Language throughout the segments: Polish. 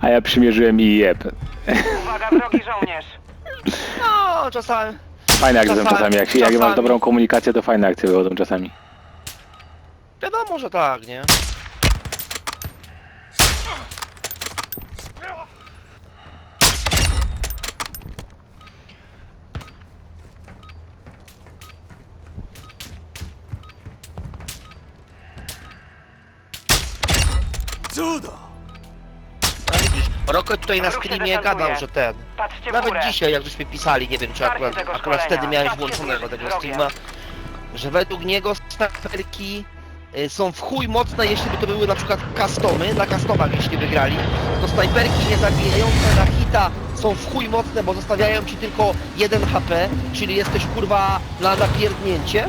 A ja przymierzyłem i jeb. Uwaga, wrogi żołnierz. No, czasami. Fajne akcje są Czasami- czasami. Jak, jak masz czasami. dobrą komunikację, to fajne akcje wychodzą czasami. Wiadomo, że tak, nie? Cudo! Roko tutaj na Ruch się streamie gadał, że ten. Patrzcie w Nawet górę. dzisiaj, jak żeśmy pisali, nie wiem czy Starcie akurat, tego akurat szkolenia. wtedy miałeś włączonego tego streama, że według niego snajperki y, są w chuj mocne, jeśli by to były na przykład customy, na customach jeśli wygrali, to snajperki niezabijające na hita są w chuj mocne, bo zostawiają ci tylko 1 HP, czyli jesteś kurwa na napierdnięcie.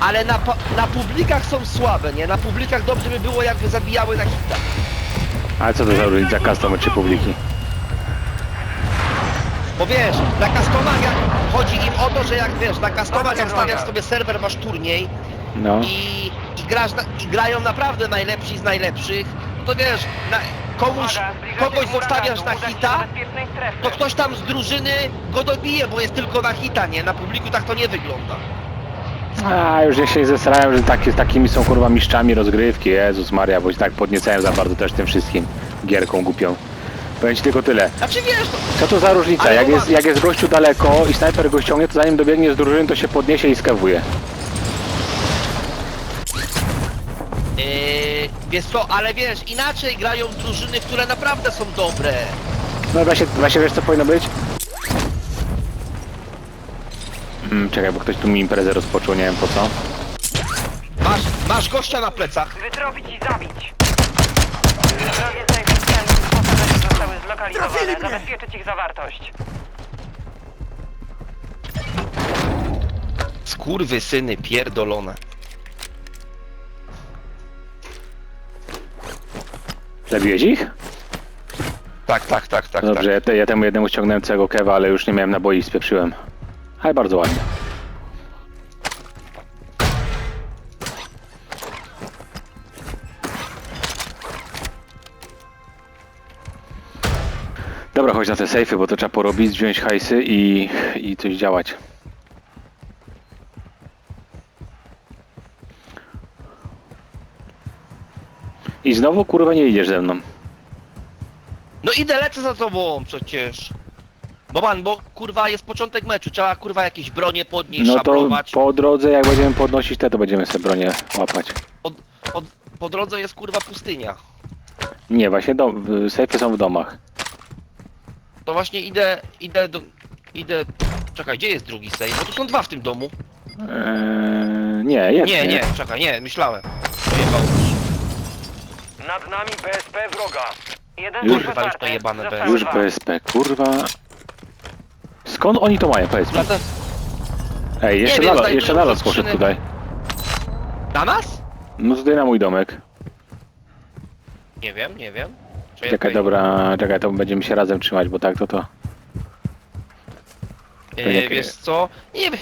Ale na, pa- na publikach są słabe, nie? Na publikach dobrze by było jakby zabijały na hita. Ale co to za różnica customer czy publiki? Bo wiesz, na customach jak chodzi im o to, że jak wiesz, na droga. stawiasz sobie serwer, masz turniej No. i, i, grasz na, i grają naprawdę najlepsi z najlepszych, no to wiesz, na, komuś, kogoś zostawiasz na hita, to ktoś tam z drużyny go dobije, bo jest tylko na hita, nie? Na publiku tak to nie wygląda. A już ja się zesrałem, że takie, takimi są kurwa mistrzami rozgrywki. Jezus Maria, bo się tak podniecałem za bardzo też tym wszystkim gierką głupią. Powiem ci tylko tyle. Znaczy wiesz, Co to za różnica? Ale Jak jest, jak jest gościu daleko i snajper go ściągnie, to zanim dobiegnie z drużyny, to się podniesie i skawuje. yy, wiesz co, ale wiesz, inaczej grają drużyny, które naprawdę są dobre. No właśnie, właśnie wiesz co powinno być? Hmm, czekaj, bo ktoś tu mi imprezę rozpoczął, nie wiem po co. Masz, masz gościa na plecach. Wytropić i zabić. Wyposażenie zostały zlokalizowane. Zabezpieczyć ich zawartość. Skurwy syny pierdolone. Zabiłeś ich? Tak, tak, tak, tak, Dobrze, tak. ja, te, ja temu jednemu ściągnąłem całego kewa, ale już nie miałem naboi i spieprzyłem. Ale bardzo ładnie. Dobra, chodź na te sejfy, bo to trzeba porobić, wziąć hajsy i, i coś działać. I znowu kurwa nie idziesz ze mną. No idę, lecę za tobą przecież. Boban, bo kurwa jest początek meczu, trzeba kurwa jakieś bronie podnieść, No to szabrować. po drodze jak będziemy podnosić te, to będziemy sobie bronię łapać. Po, po, po drodze jest kurwa pustynia. Nie, właśnie dom, w- sejfy są w domach. To właśnie idę, idę do... Idę... Czekaj, gdzie jest drugi save? Bo tu są dwa w tym domu. Eee, nie, jest. Nie, nie, czekaj, nie, myślałem. Pojebało mi się. Nad nami BSP wroga. Jeden Już chyba już pojebane Zostały Już dwa. PSP, kurwa. Skąd oni to mają, powiedz mi? Dlatego... Ej, jeszcze wiem, nalot, znajdują jeszcze nalot ze poszedł tutaj. Na nas? No tutaj na mój domek. Nie wiem, nie wiem. Czy Czekaj, dobra, czekaj, to będziemy się razem trzymać, bo tak to to. E, to nie- wiesz co? Nie wiem.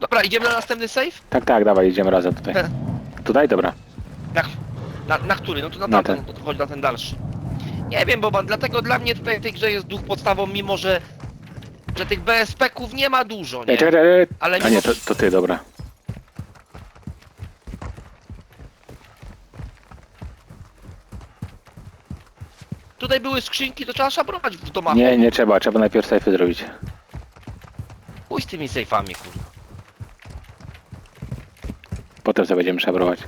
Dobra, idziemy na następny save? Tak, tak, dawaj, idziemy razem tutaj. He. Tutaj, dobra. Na, na, na który? No to na Na tamten, no to chodź na ten dalszy. Nie wiem, Boban, dlatego dla mnie tutaj w tej grze jest duch podstawą, mimo że, że tych BSP-ków nie ma dużo, nie? Ej, czekaj, czekaj. Ale A nie, to, to ty, dobra. Tutaj były skrzynki, to trzeba szabrować w domach. Nie, nie trzeba, trzeba najpierw sejfy zrobić. Pójdź z tymi sejfami, kurwa. Potem sobie będziemy szabrować.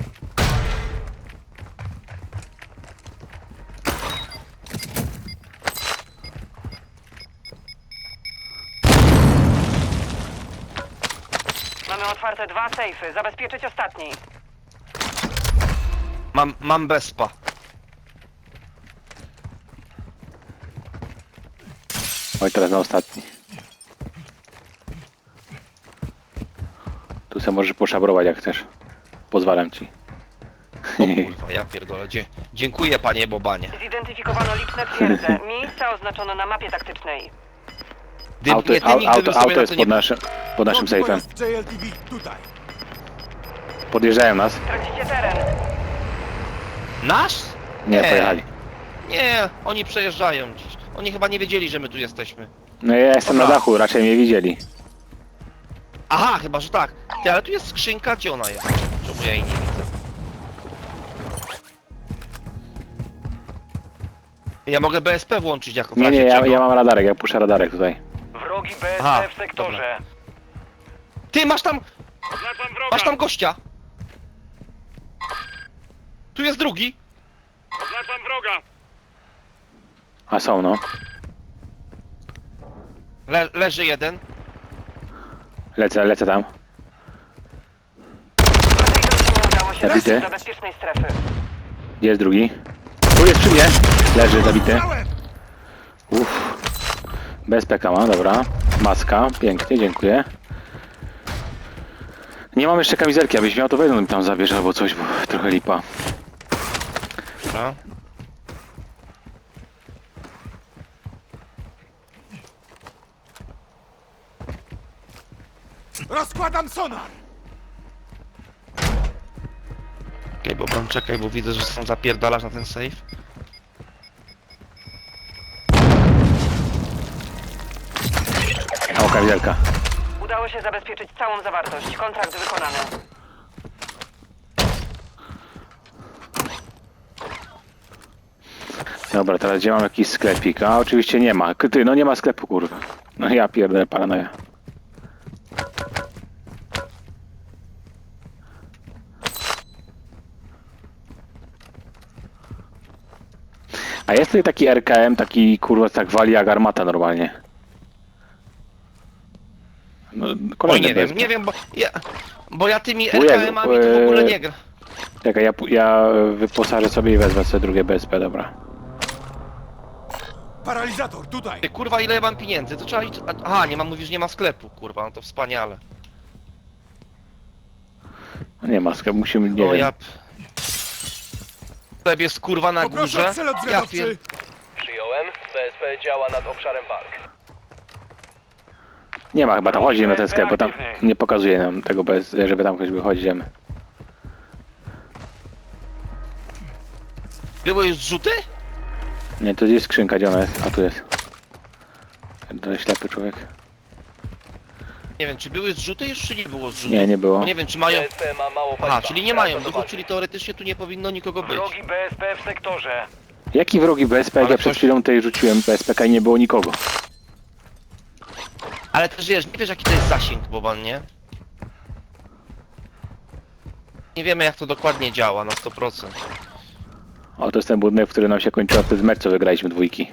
Otwarte dwa sejfy. Zabezpieczyć ostatni. Mam, mam bespa. Oj, teraz na ostatni. Tu se możesz poszabrować jak chcesz. Pozwalam ci. O kurwa, ja pierdolę. Dzie dziękuję, panie Bobanie. Zidentyfikowano liczne twierdze. Miejsca oznaczono na mapie taktycznej. Dym, Auto, nie, au, auto, auto na jest pod, nie... naszym, pod naszym sejfem. Podjeżdżają nas. Tracicie teren. Nasz? Nie, Nie. pojechali. Nie, oni przejeżdżają gdzieś. Oni chyba nie wiedzieli, że my tu jesteśmy. No ja jestem na Dobra. dachu, raczej mnie widzieli. Aha, chyba, że tak. Ty, ale tu jest skrzynka, gdzie ona jest? Czemu ja jej nie widzę? Ja mogę BSP włączyć jako w Nie, razie nie, ja, czego. ja mam radarek, ja puszczę radarek tutaj. Wrogi BSP Aha, w sektorze. Ty, masz tam, Oznaczam wroga! masz tam gościa! Tu jest drugi! Oznaczam wroga! A są no. Le leży jeden. Lecę, lecę tam. Udało się Zabity. dostać do bezpiecznej strefy. Gdzie jest drugi? Tu jest przy mnie. Leży, zabity. Uff. Bez PK ma, dobra. Maska, pięknie, dziękuję. Nie mam jeszcze kamizelki, abyś miał to wejdą mi tam zabierz albo coś, bo trochę lipa. Dobra. Rozkładam sonar! Okej, bo mam czekaj, bo widzę, że są zapierdalasz na ten safe. O, kamizelka. Udało się zabezpieczyć całą zawartość. Kontrakt wykonany. Dobra, teraz gdzie mam jakiś sklepik? A oczywiście nie ma. Ty, no nie ma sklepu, kurwa. No ja pierdolę paranoja. A jest tutaj taki RKM, taki kurwa tak wali jak armata normalnie. No, Oj, nie wiem, nie wiem, bo ja, bo ja tymi Jezu, RKM-ami to w ogóle eee. nie gra. Czekaj, ja, ja wyposażę sobie i wezmę sobie drugie BSP, dobra. Paralizator, tutaj! Ty, kurwa, ile ja mam pieniędzy? To trzeba iść... Aha, nie ma, mówisz, że nie ma sklepu, kurwa, no to wspaniale. No nie ma sklepu, musimy, nie o, wiem. ja... Sklep jest, kurwa, na Poproszę górze. Ja pier... Przyjąłem. BSP działa nad obszarem walk. Nie ma chyba tam, chodzi na ten sklep, bo tam nie pokazuje nam tego, bez, żeby tam ktoś wychodzi, idziemy. Były już zrzuty? Nie, to jest skrzynka, gdzie ona jest? A tu jest. To jest ślepy człowiek. Nie wiem, czy były zrzuty już, czy nie było zrzutów? Nie, nie było. Bo nie wiem, czy mają... BSP ma mało paliwa. Aha, czyli nie mają duchów, czyli teoretycznie tu nie powinno nikogo być. Wrogi BSP w sektorze. Jaki wrogi BSP, jak Ale ja przed chwilą tutaj rzuciłem BSPK i nie było nikogo. Ale też wiesz, nie wiesz jaki to jest zasięg, Boban, nie? Nie wiemy jak to dokładnie działa na 100%. O, to jest ten budynek, w którym nam się kończyła wtedy mecz, co wygraliśmy dwójki.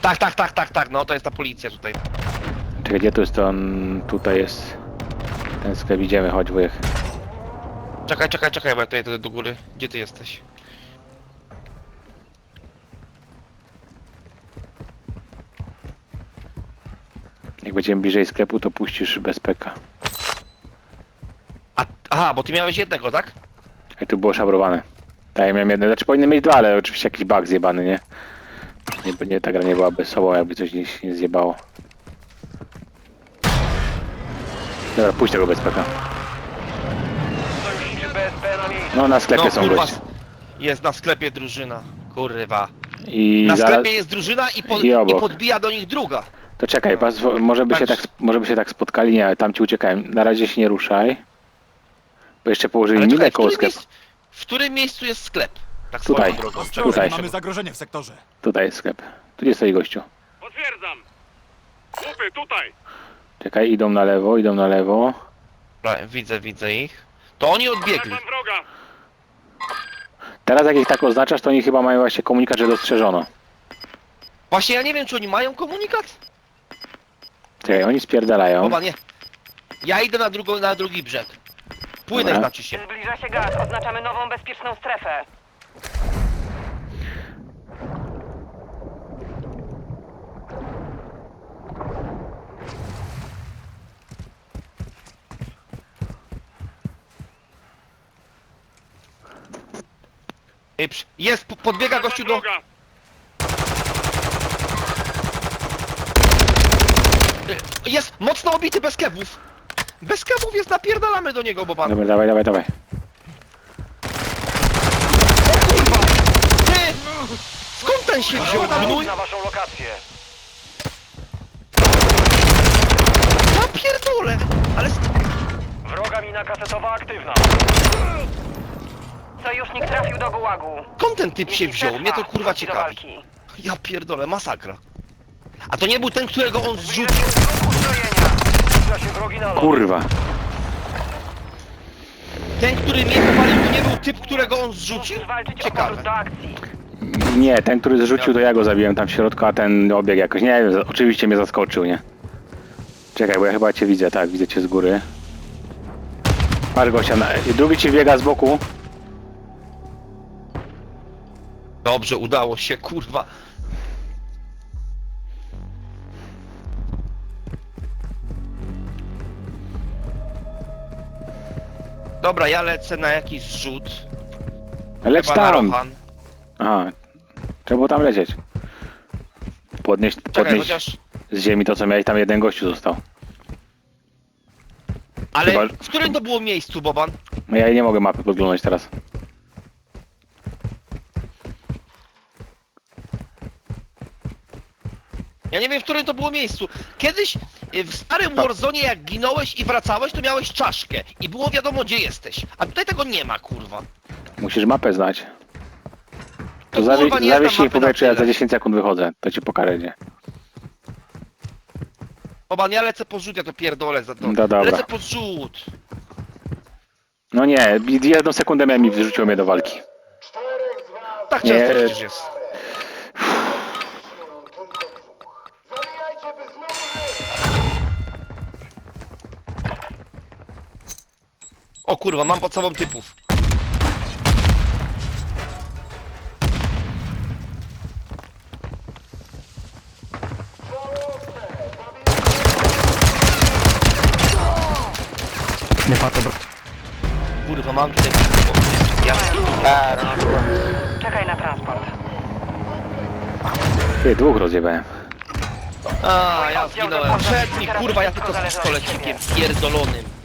Tak, tak, tak, tak, tak, no to jest ta policja tutaj. Czekaj, gdzie to jest to? on- Tutaj jest ten sklep, idziemy, chodź wujek. Czekaj, czekaj, czekaj, bo ja tutaj do góry. Gdzie ty jesteś? Jak będziemy bliżej sklepu, to puścisz BSPK. A, aha, bo ty miałeś jednego, tak? Jak tu było szabrowane. Tak, ja miałem jeden, znaczy powinny mieć dwa, ale oczywiście jakiś bug zjebany, nie? Nie, nie ta gra nie byłaby sobą, jakby coś nie, nie zjebało. Dobra, puść tego. Sojuszniczy BSP na miejscu. No na sklepie no są kurwa, goście. jest na sklepie drużyna. Kurwa. I Na zaraz... sklepie jest drużyna i, pod, I i obok. podbija do nich druga. To czekaj, pas, może, by się tak, może by się tak spotkali, nie, ale tam ci uciekałem. Na razie się nie ruszaj. Bo jeszcze położyli Ale minę koło którym, sklepu. miejscu, w którym miejscu jest sklep? Tak Tutaj. swoją drogą. Tutaj. mamy zagrożenie w sektorze. Tutaj jest sklep. Tu jest stoi gościu. Potwierdzam. Łupy, tutaj. Czekaj, idą na lewo, idą na lewo. Dobra, widzę, widzę ich. To oni odbiegli. wroga. Teraz jak ich tak oznaczasz, to oni chyba mają właśnie komunikat, że dostrzeżono. Właśnie ja nie wiem, czy oni mają komunikat? Czekaj, oni spierdalają. Boba, nie. Ja idę na, drugą, na drugi brzeg. Płynę Dobra. znaczy się. Zbliża się gaz. Oznaczamy nową bezpieczną strefę. Ej, przy- Jest, po- podbiega gościu do... Y, Jest mocno obity bez kebów. Bez kebów jest, napierdalamy do niego, Boban. Dobra, dawaj, dawaj, dawaj. Kurwa! Ty! ten się wziął? Gnój? Na waszą lokację. Ja pierdolę! Ale sk- Wroga mina kasetowa aktywna. Sojusznik trafił do gułagu. skąd ten typ się wziął? Mnie to kurwa ciekawi. Ja pierdolę, masakra. A to nie był ten, którego on zrzucił? Zbliża się wrogi nalot. Kurwa. Ten, który mnie powalił, to nie był typ, którego on zrzucił? Ciekawe. powrót do akcji. Nie, ten, który zrzucił, to ja go zabiłem tam w środku, a ten obieg jakoś, nie wiem, za- oczywiście mnie zaskoczył, nie? Czekaj, bo ja chyba cię widzę, tak, widzę cię z góry. Masz gościa, na... i drugi ci biega z boku. Dobrze, udało się, kurwa. Dobra, ja lecę na jakiś zrzut. Leć Chyba na tam. Rohan. Aha, trzeba było tam lecieć. Podnieść, Czekaj, podnieść chociaż... z ziemi to, co miałeś, tam jeden gościu został. Ale Chyba- w którym to było miejscu, Boban? No ja nie mogę mapy podglądać teraz. Ja nie wiem, w którym to było miejscu. Kiedyś w starym Warzone, jak ginąłeś i wracałeś, to miałeś czaszkę i było wiadomo, gdzie jesteś. A tutaj tego nie ma, kurwa. Musisz mapę znać. To kurwa, zawie- nie znam zawieź jej mapy na powietrze, ja za tyle. 10 sekund wychodzę. To ci pokażę, gdzie. Boban, ja lecę po rzut, ja to pierdolę za to. No dobra. Lecę po rzut. No nie, jedną sekundę miałem i wyrzuciło mnie do walki. Tak Nie. często przecież jest. O kurwa, mam pod sobą typów. Kurwa, mam tutaj typów. Ja... Czekaj na transport. Ty, dwóch rozjebałem. A, ja zginąłem. Przed mi, kurwa, ja tylko z pistolecikiem pierdolonym.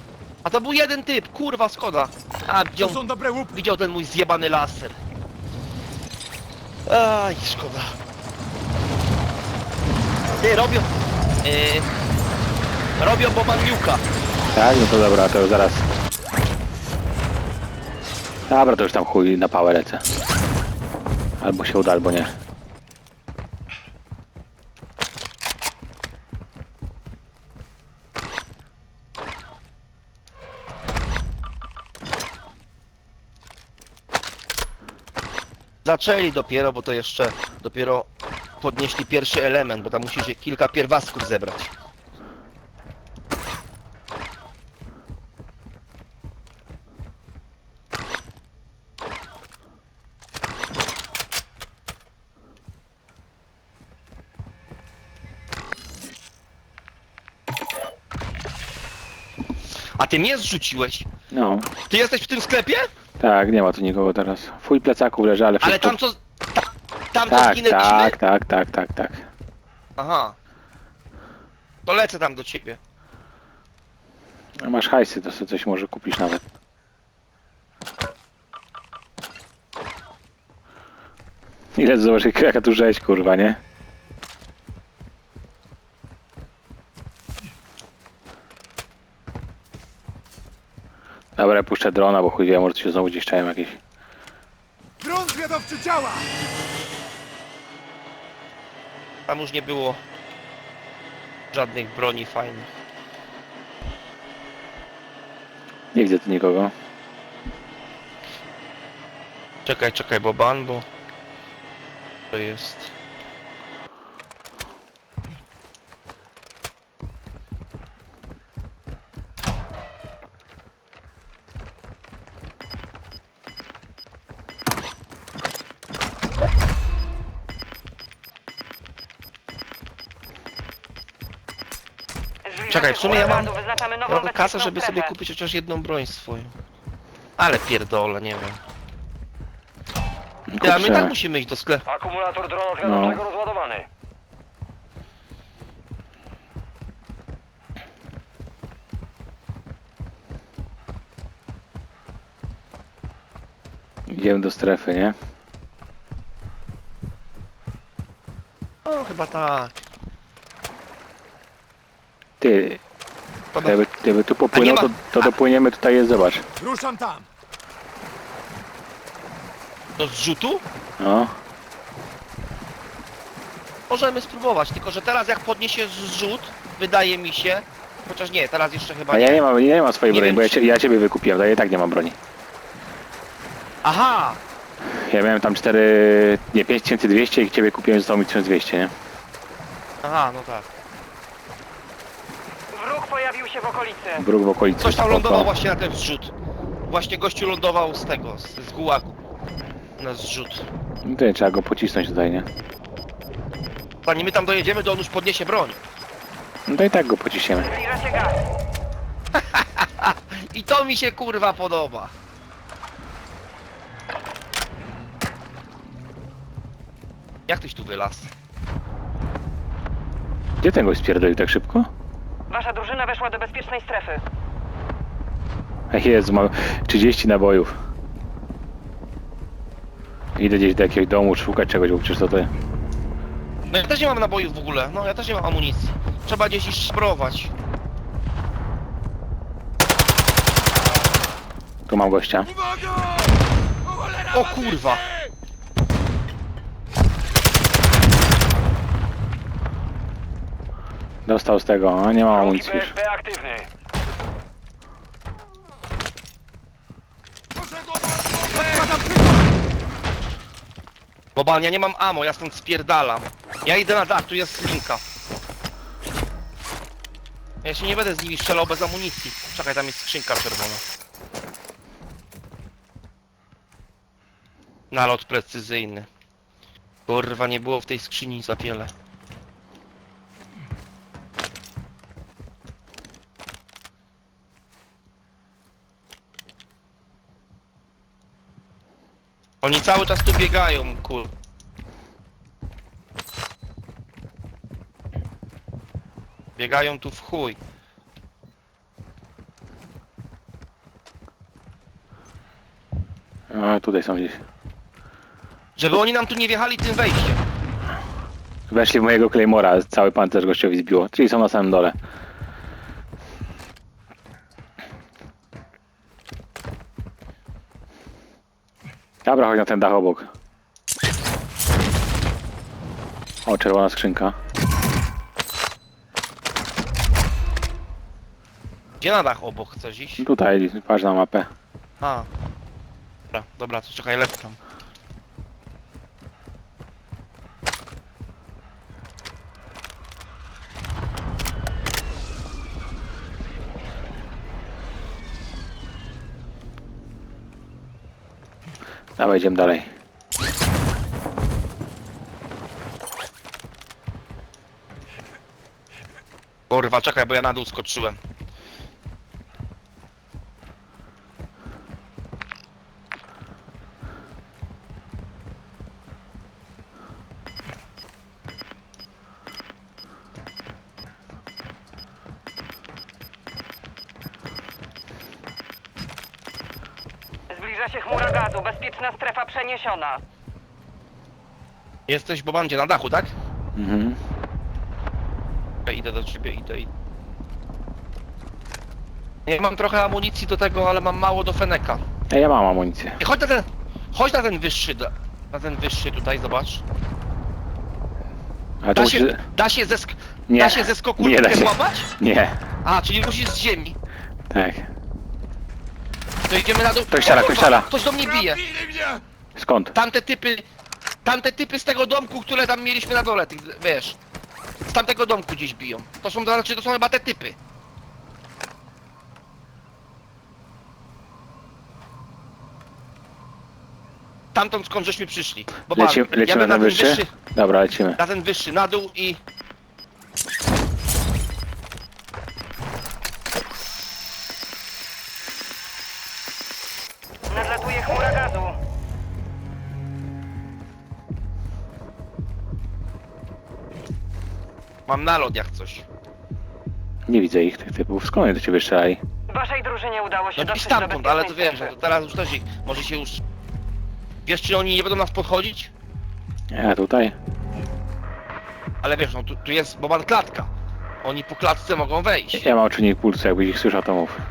A to był jeden typ, kurwa, szkoda. A, To widział, są dobre łupy. widział ten mój zjebany laser. Aj, szkoda. Ty, robią... Yy, robią Bobaniuka. Tak, no to dobra, to już zaraz. Dobra, to już tam chuj na pałę lecę. Albo się uda, albo nie. Zaczęli dopiero, bo to jeszcze dopiero podnieśli pierwszy element, bo tam musi się kilka pierwastków zebrać. A ty mnie zrzuciłeś. No, Ty jesteś w tym sklepie? Tak, nie ma tu nikogo teraz. Fuj plecaków leży, ale Ale wszystko... tam co... Ta, tam co Tak, zginęliśmy? tak, tak, tak, tak, tak. Aha. To lecę tam do ciebie. A Masz hajsy, to sobie coś może kupisz nawet. Ile zobacz, jaka tu rzeź, kurwa, nie? Dobra, ja puszczę drona, bo chuj wie, może się znowu gdzieś czają jakieś. Dron zwiadowczy działa! Tam już nie było żadnych broni fajnych. Nie widzę tu nikogo. Czekaj, czekaj, Boban, bo to jest. Czekaj, w sumie ja mam- Ja mam kasę, żeby sobie kupić chociaż jedną broń swoją. Ale pierdolę, nie wiem. Ja, my Kurczę. tak musimy iść do sklepu. Akumulator drona No. rozładowany. Idziemy do strefy, nie? No, chyba tak. Ty, gdyby, gdyby tu popłynął, A to, ma- to dopłyniemy tutaj jest, zobacz. Ruszam tam. Do zrzutu? No, Możemy spróbować, tylko że teraz jak podniesie zrzut, wydaje mi się, chociaż nie, teraz jeszcze chyba a nie. ja nie mam, ja nie mam swojej Nie broni, wiem, bo ja, czy- cie- ja ciebie wykupiłem, to ja i tak nie mam broni. Aha! Ja miałem tam 4, nie 5200 i ciebie kupiłem, zostało mi 1200, nie? Aha, no tak. Się w okolicy. Bruk w okolicy. Ktoś tam spoko. lądował właśnie na ten zrzut. Właśnie gościu lądował z tego, z, z gułagu. Na zrzut. No to nie, trzeba go pocisnąć tutaj, nie? Zanim my tam dojedziemy, to on już podniesie broń. No to i tak go pociśniemy. Zbliża się gaz. I to mi się kurwa podoba. Jak tyś tu wylazł? Gdzie ten gość spierdolił tak szybko? Wasza drużyna weszła do bezpiecznej strefy. Jezu, mam 30 nabojów. Idę gdzieś do jakiegoś domu szukać czegoś, bo przecież to ty. No ja też nie mam nabojów w ogóle, no ja też nie mam amunicji. Trzeba gdzieś iść szprować. Tu mam gościa. O kurwa! Dostał z tego, a nie mam amunicji już. aktywny. Przykład. Boban, ja nie mam ammo, ja stąd spierdalam. Ja idę na dach, tu jest linka. Ja się nie będę z nimi strzelał bez amunicji. Czekaj, tam jest skrzynka czerwona. Nalot precyzyjny. Kurwa, nie było w tej skrzyni za wiele. Oni cały czas tu biegają, kur... Biegają tu w chuj. A, tutaj są gdzieś. Żeby oni nam tu nie wjechali tym wejściem. Weszli w mojego Claymora, cały pancerz gościowi zbiło. Czyli są na samym dole. Dobra, chodź na ten dach obok. O, czerwona skrzynka. Gdzie na dach obok chcesz iść? Tutaj, patrz na mapę. A. Dobra, dobra, to czekaj, lecę tam. Dawaj, idziemy dalej. Kurwa, czekaj, bo ja na dół skoczyłem. Strefa przeniesiona. Jesteś, bo bandzie na dachu, tak? Mhm. Ja idę do ciebie, idę, idę. Ja mam trochę amunicji do tego, ale mam mało do Feneka. Ej, ja mam amunicję. Ej, Chodź na ten, chodź na ten wyższy, da- na ten wyższy tutaj, zobacz. A to Da musisz... się, da się ze, sk- Nie, da się ze skoku nie da się. łapać? Nie, A, czyli musisz z ziemi. tak. To idziemy na dół. Ktoś O, ktoś strzela. Ktoś do mnie bije. Trafili mnie! Skąd? Tamte typy, tamte typy z tego domku, które tam mieliśmy na dole, tych, wiesz. Z tamtego domku gdzieś biją. To są, to znaczy, to są chyba te typy. Tamtąd skąd żeśmy przyszli. Bo Leci, lecimy bym na ten wyższy? Dobra, lecimy. na ten wyższy, na dół i... Mam nalot jak coś. Nie widzę ich, tych typów. Skąd oni do ciebie strzelali? Waszej drużynie udało się No gdzieś dotrzeć do stamtąd, ale to bezpiecznej wiem, że strefy. to teraz już też ich, może się już... Wiesz, czy oni nie będą nas podchodzić? Ja tutaj. Ale wiesz, no tu, tu jest Boban klatka. Oni po klatce mogą wejść. Ja mam czynnik pulsu, jakbyś ich słyszał, to mów.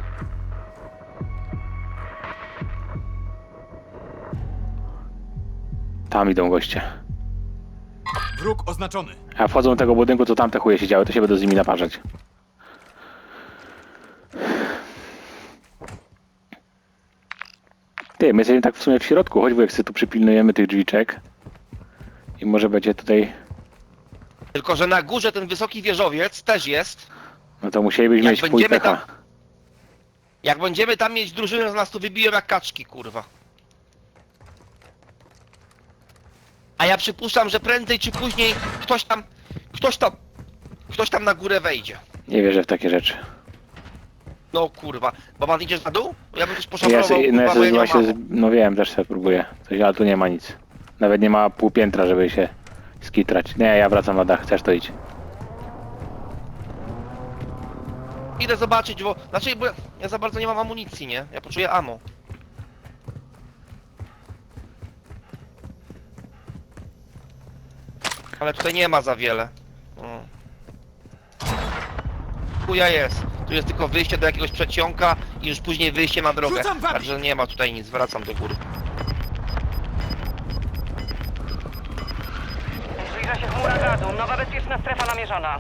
Tam idą goście. Wróg oznaczony. A wchodzą do tego budynku, to tamte chuje siedziały, to się będą z nimi naparzać. Ty, my jesteśmy tak w sumie w środku, choć jak sobie tu przypilnujemy tych drzwiczek. I może będzie tutaj... Tylko, że na górze ten wysoki wieżowiec też jest. No to musielibyśmy Jak mieć pół będziemy pecha. tam- Jak będziemy tam mieć drużynę, to nas tu wybiją jak kaczki, kurwa. A ja przypuszczam, że prędzej czy później ktoś tam, ktoś tam, ktoś tam na górę wejdzie. Nie wierzę w takie rzeczy. No kurwa. Boban idziesz na dół? Ja bym też Ja poszabrował, sobie, no ja kurwa, bo sobie ja nie mam właśnie, z, no wiem, też sobie próbuję. Coś, ale tu nie ma nic. Nawet nie ma pół piętra, żeby się skitrać. Nie, ja wracam na dach, chcesz to idź. Idę zobaczyć, bo... Znaczy, bo ja, za bardzo nie mam amunicji, nie? Ja poczuję ammo. Ale tutaj nie ma za wiele. Mm. Chuja jest. Tu jest tylko wyjście do jakiegoś przedsionka i już później wyjście na drogę. Rzucam wami! Także nie ma tutaj nic, wracam do góry. Zbliża się chmura gazu. Nowa bezpieczna strefa namierzona.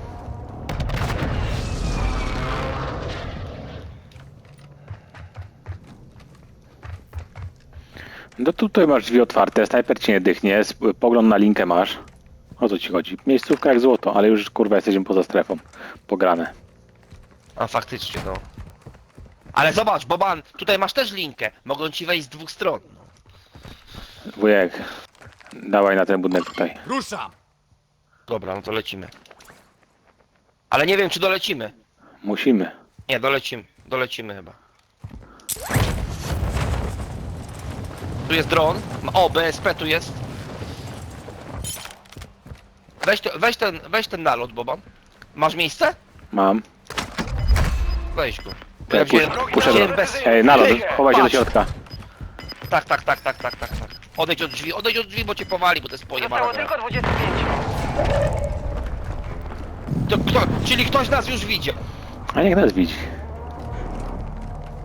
No tutaj masz drzwi otwarte, snajper ci nie dychnie, sp- pogląd na linkę masz. O co ci chodzi? Miejscówka jak złoto, ale już kurwa jesteśmy poza strefą. Pograne. A faktycznie, no. Ale zobacz, Boban, tutaj masz też linkę. Mogą ci wejść z dwóch stron. Wujek, dawaj na ten budynek tutaj. Ruszam. Dobra, no to lecimy. Ale nie wiem, czy dolecimy. Musimy. Nie, dolecimy. Dolecimy chyba. Tu jest dron. O, BSP tu jest. Weź, to, weź, ten, weź ten nalot, Boban. Masz miejsce? Mam. Weź go. Bo Ja pusz, wziąłem, puszę wziąłem bez... Ej, nalot, Ej, chowaj się do patrz. środka. Tak, tak, tak, tak, tak, tak, tak. Odejdź od drzwi, odejdź od drzwi, bo cię powali, bo to jest Zostało gra. tylko 25. To kto, czyli ktoś nas już widzi. A niech nas widzi.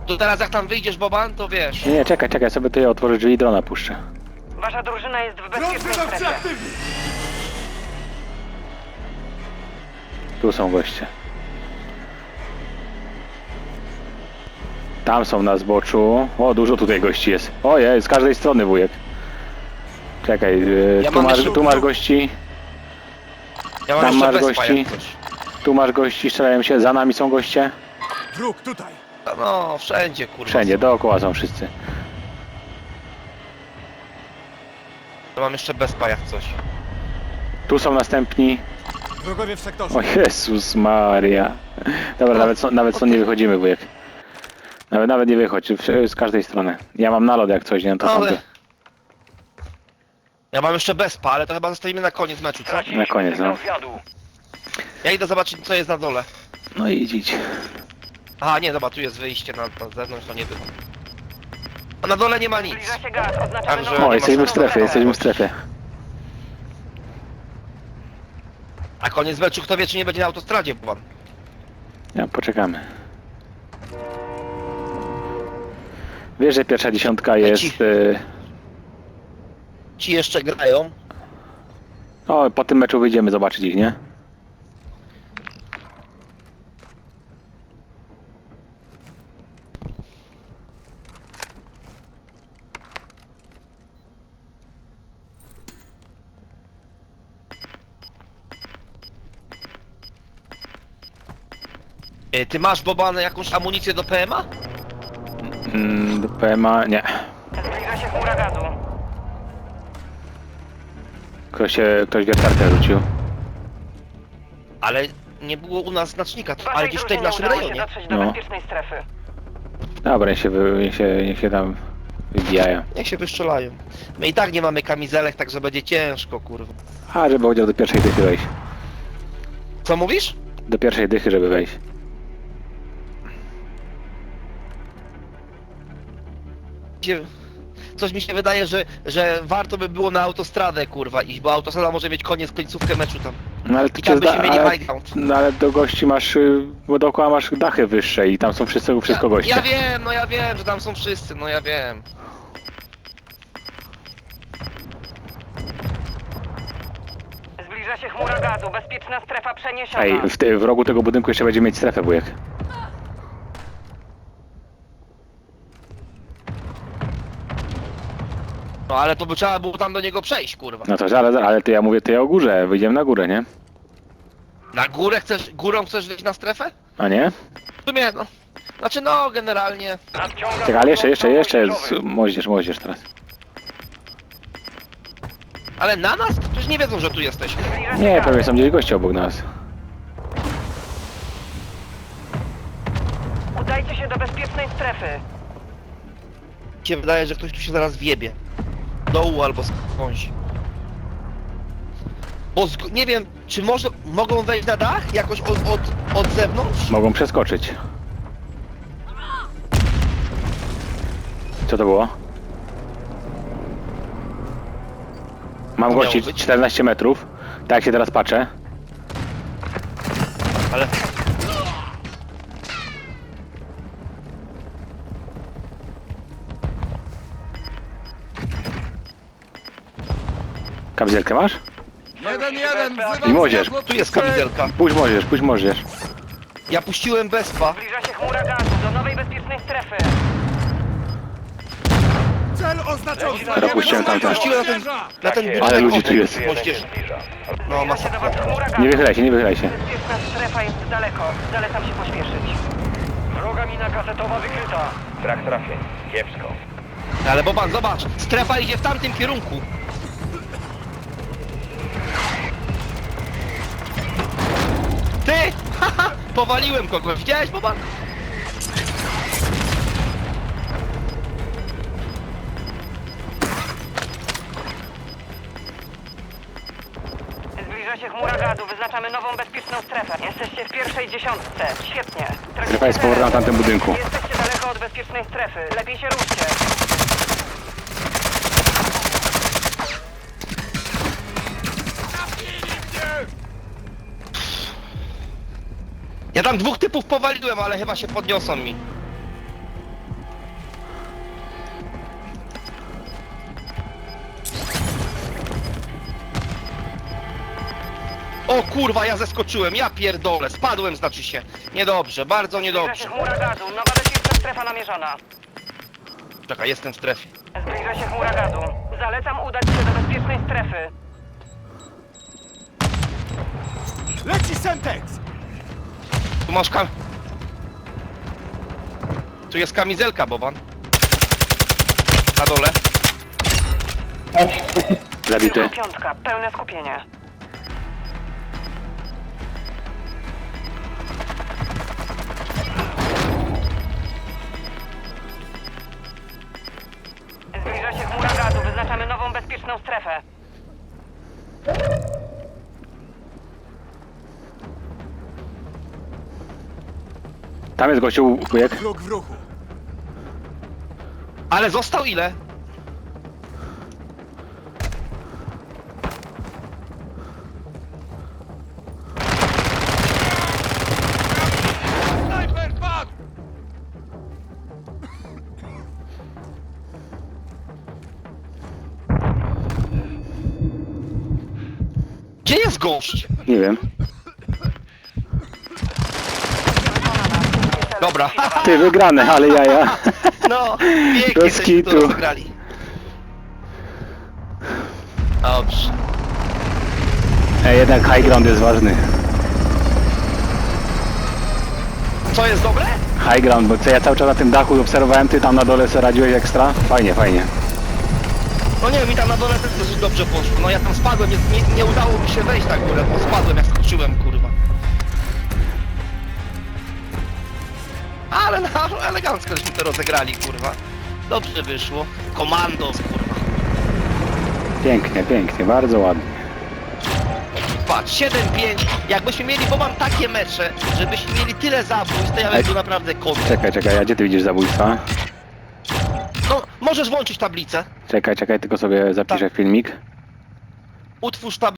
To teraz jak tam wyjdziesz, Boban, to wiesz. Nie, nie, czekaj, czekaj, sobie tutaj otworzę drzwi i drona puszczę. Wasza drużyna jest w bezpiecznej strefie. Tu są goście. Tam są na zboczu. O, dużo tutaj gości jest. O, jest, z każdej strony wujek. Czekaj, yy, Ja tu, mam masz, jeszcze- tu masz gości, Ja mam Tam jeszcze masz gości. jak coś. tu masz gości, strzelają się, za nami są goście. Wróg tutaj. No, wszędzie, kurwa. Wszędzie, są. dookoła są wszyscy. Ja mam jeszcze bezpa, jak coś. Tu są następni. Wrogowie w sektorze. O Jezus Maria. Dobra, nawet, są- nawet stąd nie wychodzimy, wujek. Nawet, nawet nie wychodź, w- z każdej strony. Ja mam nalot jak coś, nie? To Ale- ale... Ja mam jeszcze bezpa, ale to chyba zostawimy na koniec meczu, co? Na koniec, no. Ja idę zobaczyć, co jest na dole. No i idź, idź. Aha, nie, dobra, tu jest wyjście na, na zewnątrz, to nie było. A na dole nie ma nic. Zbliża się gaz. Oznaczamy Także- nową O, jesteśmy w strefie, jesteśmy w strefie. A koniec meczu, kto wie, czy nie będzie na autostradzie, bo Ja, poczekamy. Wiesz, że pierwsza dziesiątka jest... ci- Y... Ci jeszcze grają. O, po tym meczu wyjdziemy zobaczyć ich, nie? E, Ty masz, Boban, jakąś amunicję do PMA? Mm, do PMA, nie. Zbliża się chmura gazu. Ktoś, się, ktoś wiertarkę rzucił. Ale nie było u nas znacznika, Waszej ale gdzieś tutaj w drużynie naszym udało się rejonie. dotrzeć do No. bezpiecznej strefy. Dobra, niech się, wy, niech się, niech się tam wybijają. Niech się wyszczelają. My i tak nie mamy kamizelek, także będzie ciężko, kurwa. A, żeby chociaż do pierwszej dychy wejść. Co mówisz? Do pierwszej dychy, żeby wejść. Gdzie- Coś mi się wydaje, że, że warto by było na autostradę, kurwa, iść, bo autostrada może mieć koniec, końcówkę meczu tam. No ale, I cię tam zda, byśmy mieli ale, no ale do gości masz, y, bo dookoła masz dachy wyższe i tam są wszyscy, wszystko ja, goście. ja wiem, no ja wiem, że tam są wszyscy, no ja wiem. Zbliża się chmura gazu. Bezpieczna strefa przeniesiona. Ej, w, ty, w rogu tego budynku jeszcze będzie mieć strefę, wujek. No ale to by trzeba było tam do niego przejść, kurwa. No to ale, ale to ja mówię ty o górze, wyjdziemy na górę, nie? Na górę chcesz, górą chcesz wejść na strefę? A nie? W sumie, no. Znaczy no, generalnie. Czekaj, ale jeszcze, jeszcze, jeszcze, z- moździerz, moździerz teraz. Ale na nas? Przecież nie wiedzą, że tu się Nie, pewnie są gdzieś goście obok nas. Udajcie się do bezpiecznej strefy. Mi się wydaje, że ktoś tu się zaraz wjebie. Dołu albo skądś. Bo nie wiem, czy może, mogą wejść na dach jakoś od, od, od zewnątrz? Mogą przeskoczyć. Co to było? Mam miało gości być? 14 metrów. Tak jak się teraz patrzę. Ale Kamizelkę masz? Jeden, jeden, I młodzież. tu jest kamizelka. Pójdź możesz, pójdź możesz. Ja puściłem Bespa. Zbliża się chmura gazu do nowej bezpiecznej strefy. Cel oznaczony! Dopuściłem tamten. Puściłem na ten, na ten budynek Ale ludzi tu obok, jest. moździerz. No, Zbliża się do was masakra. chmura gazu. Nie wychylaj się, nie wychylaj się. Bezpieczna strefa jest daleko. Zalecam się pośpieszyć. Wroga mina kasetowa wykryta. Brak trafień. Kiepsko. Ale Boban, zobacz, strefa idzie w tamtym kierunku. Ty! Haha! Powaliłem kogoś, widziałeś Boban? Zbliża się chmura gazu. Wyznaczamy nową bezpieczną strefę. Jesteście w pierwszej dziesiątce. Świetnie. Tracicie Strefa jest z powrotem na teren. tamtym budynku. Jesteście daleko od bezpiecznej strefy. Lepiej się ruszcie. Ja tam dwóch typów powaliłem, ale chyba się podniosą mi. O kurwa, ja zeskoczyłem, ja pierdolę, spadłem znaczy się. Niedobrze, bardzo Zbliża się niedobrze. chmura gazu. Nowa bezpieczna strefa namierzona. Czekaj, jestem w strefie. Zbliża się chmura gazu. Zalecam udać się do bezpiecznej strefy. Leci Semtex! Tu masz kam... Tu jest kamizelka, Boban. Na dole. Zabity. Tylko piątka. Pełne skupienie. Zbliża się chmura gazu. Wyznaczamy nową bezpieczną strefę. Tam jest gościu, wujek. Wróg w ruchu. Ale został ile? Snajper padł! Gdzie jest gość? Nie wiem. Dobra. Ty wygrane, ale jaja. No, pięknie Bez kitu. to rozegrali. Dobrze. Ej, jednak high ground jest ważny. Co jest dobre? High ground, bo co ja cały czas na tym dachu obserwowałem, ty tam na dole sobie radziłeś ekstra? Fajnie, fajnie. No nie, mi tam na dole też dosyć dobrze poszło. No ja tam spadłem, nie, nie, nie udało mi się wejść na górę, bo spadłem jak skoczyłem, kurwa. Ale no, elegancko żeśmy to rozegrali, kurwa. Dobrze wyszło. Komandos, kurwa. Pięknie, pięknie, bardzo ładnie. Patrz, 7-5. Jakbyśmy mieli, bo mam takie mecze, żebyśmy mieli tyle zabójstw, to ja bym Ej. był naprawdę kontent. Czekaj, czekaj, a gdzie ty widzisz zabójstwa? No, możesz włączyć tablicę. Czekaj, czekaj, tylko sobie zapiszę filmik. Utwórz tablicę.